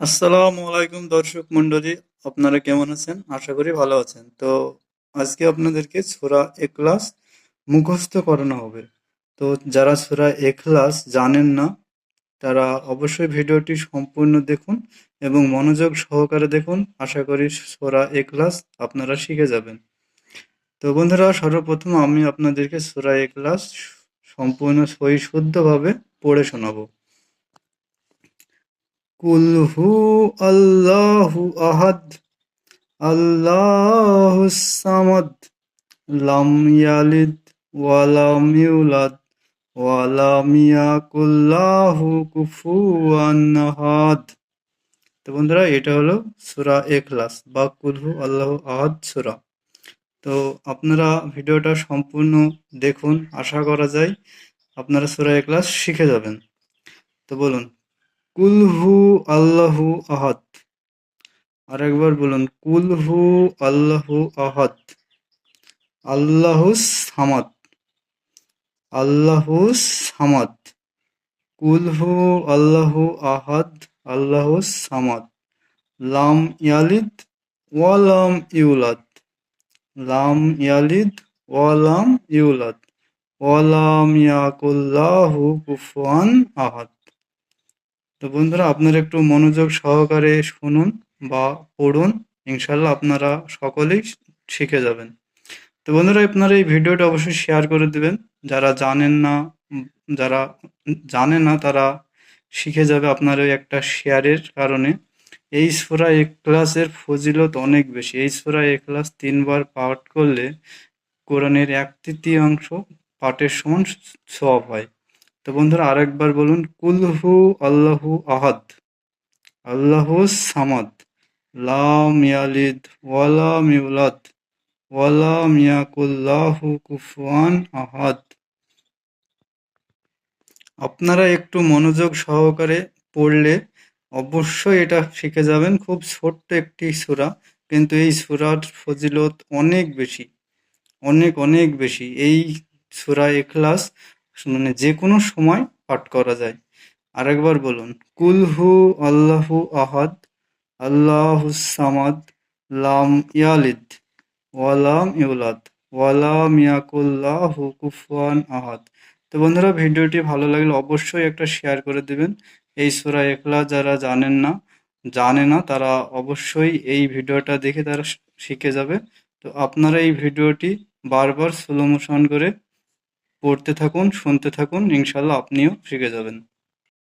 আসসালামু আলাইকুম দর্শক মন্ডলী আপনারা কেমন আছেন? আশা করি ভালো আছেন। তো আজকে আপনাদেরকে সূরা ইখলাস মুখস্থ করানো হবে। তো যারা সূরা ইখলাস জানেন না, তারা অবশ্যই ভিডিওটি সম্পূর্ণ দেখুন এবং মনোযোগ সহকারে দেখুন। আশা করি সূরা ইখলাস আপনারা শিখে যাবেন। তো বন্ধুরা, সর্বপ্রথম আমি আপনাদেরকে সূরা ইখলাস সম্পূর্ণ সহি শুদ্ধভাবে পড়ে শোনাবো। কুল হু আল্লাহু আহাদ, আল্লাহু সামাদ, লাম ইয়ালিদ ওয়ালাম ইউলাদ ওয়ালাম ইয়াকুল লাহু কুফুয়ান আহাদ। তো বন্ধুরা, এটা হলো সূরা ইখলাস, বা কুলহু আল্লাহু আহাদ সূরা। তো আপনারা ভিডিওটা সম্পূর্ণ দেখুন, আশা করা যায় আপনারা সূরা ইখলাস শিখে যাবেন। তো বলুন কুলহু আল্লাহু আহাদ। আরেকবার বলুন, কুলহু আল্লাহু আহাদ। আল্লাহু সামাদ। আল্লাহু সামাদ। কুলহু আল্লাহু আহাদ আল্লাহু সামাদ। লাম ইয়ালিদ ওয়ালাম ইউলাদ। লাম ইয়ালিদ ওয়ালাম ইউলাদ। ওয়ালাম ইয়াকুল্লাহু কুফুয়ান আহাদ। তো বন্ধুরা, আপনারা একটু মনোযোগ সহকারে শুনুন বা পড়ুন। ইনশাল্লাহ আপনারা সকলেই শিখে যাবেন। তো বন্ধুরা, আপনারা এই ভিডিওটা অবশ্যই শেয়ার করে দিবেন। যারা জানেন না, যারা জানে না, তারা শিখে যাবে আপনার ওই একটা শেয়ারের কারণে। এই সূরা ইখলাসের ফজিলত অনেক বেশি। এই সূরা ইখলাস তিনবার পাঠ করলে কোরআনের এক তৃতীয়াংশ পাঠের সমান সওয়াব হয়। তো বন্ধুরা আরেকবার বলুন, কুলহু আল্লাহু আহাদ, আল্লাহু সামাদ, লাম ইয়ালিদ ওয়ালাম ইউলাদ ওয়ালাম ইয়াকুল্লাহু কুফুয়ান আহাদ। আপনারা একটু মনোযোগ সহকারে পড়লে অবশ্যই এটা শিখে যাবেন। খুব ছোট্ট একটি সূরা, কিন্তু এই সূরার ফজিলত অনেক বেশি, অনেক অনেক বেশি। এই সূরা ইখলাস মানে যে কোনো সময় পাঠ করা যায়। আরেকবার বলুন, কুল হু আল্লাহু আহাদ, আল্লাহু সামাদ, লাম ইয়ালিদ ওয়ালাম ইউলাদ ওয়ালাম ইয়াকুল্লাহু কুফুয়ান আহাদ। তো বন্ধুরা, ভিডিওটি ভালো লাগলে অবশ্যই একটা শেয়ার করে দিবেন। এই সূরা ইখলাস যারা জানেন না, জানে না, তারা অবশ্যই এই ভিডিওটা দেখে তারা শিখে যাবে। তো আপনারা এই ভিডিওটি বারবার স্লো মোশন করে পড়তে থাকুন শুনতে থাকুন ইনশাল্লাহ আপনিও শিখে যাবেন।